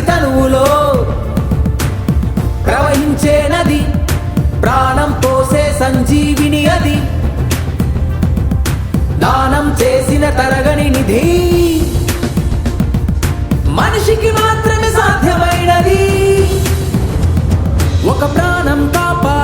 ప్రతి తనువులో ప్రవహించే నది ప్రాణం పోసే సంజీవిని అది. దానం చేసిన తరగని నిధి మనిషికి మాత్రమే సాధ్యమైనది. ఒక ప్రాణం కాపా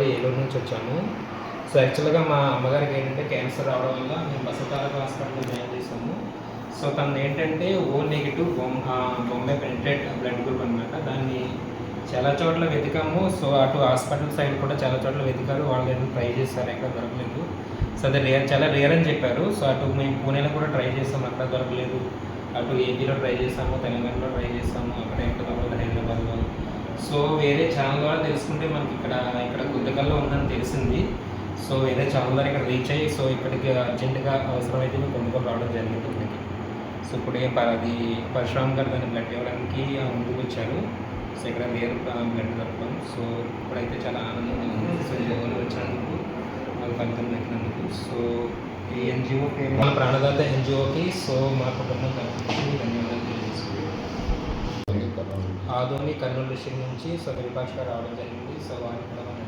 ఏలూరు నుంచి వచ్చాము. సో యాక్చువల్గా మా అమ్మగారికి ఏంటంటే క్యాన్సర్ రావడం వల్ల మేము బసతారక హాస్పిటల్లో జాయిన్ చేసాము సో తను ఏంటంటే ఓ నెగిటివ్ బొంబే పెంటెడ్ బ్లడ్ గ్రూప్ అనమాట దాన్ని చాలా చోట్ల వెతికాము. సో అటు హాస్పిటల్ సైడ్ కూడా చాలా చోట్ల వెతికారు. వాళ్ళు ఏదో ట్రై చేస్తారు ఎక్కడ దొరకలేదు. సో అది రేర్ చాలా రేర్ అని చెప్పారు. సో అటు మేము పూణేలో కూడా ట్రై చేసాము అక్కడ దొరకలేదు. అటు ఏపీలో ట్రై చేసాము తెలంగాణలో ట్రై చేసాము అక్కడ ఎక్కడ దొరకలేదు. సో వేరే ఛానల్ ద్వారా తెలుసుకుంటే మనకి ఇక్కడ ఇక్కడ గుంతకల్లో ఉందని తెలిసింది. సో వేరే ఛానల్ ద్వారా ఇక్కడ రీచ్ అయ్యి సో ఇక్కడికి అర్జెంటుగా అవసరమైతే మేము కొనుగోలు రావడం జరిగింది ఇక్కడికి సో ఇప్పుడు ప- అది పరశురామ్ గారు దాన్ని బ్లడ్ ఇవ్వడానికి ముందుకు వచ్చారు. సో ఇక్కడ వేరు బ్లడ్ దొరకడం సో ఇప్పుడైతే చాలా ఆనందంగా ఉంది. సో ఎవరు వచ్చినందుకు ఫలితం దక్కినందుకు. సో ఈ ఎన్జిఓ పేరు మన ప్రాణదాత ఎన్జిఓకి సో మా కుటుంబం తరఫు ధన్యవాదాలు. ఆదోని కర్నూలు డిస్ట్రిక్ట్ నుంచి సో విపాష్ రావడం జరిగింది. సో వారికి కూడా మనం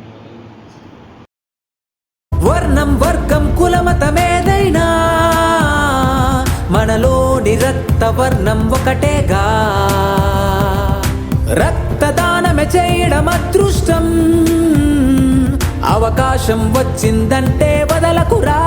వర్ణం వర్గం కులమతమేదైనా మనలోని రక్త వర్ణం ఒకటేగా. రక్తదానమే చేయడం అదృష్టం. అవకాశం వచ్చిందంటే వదలకురా.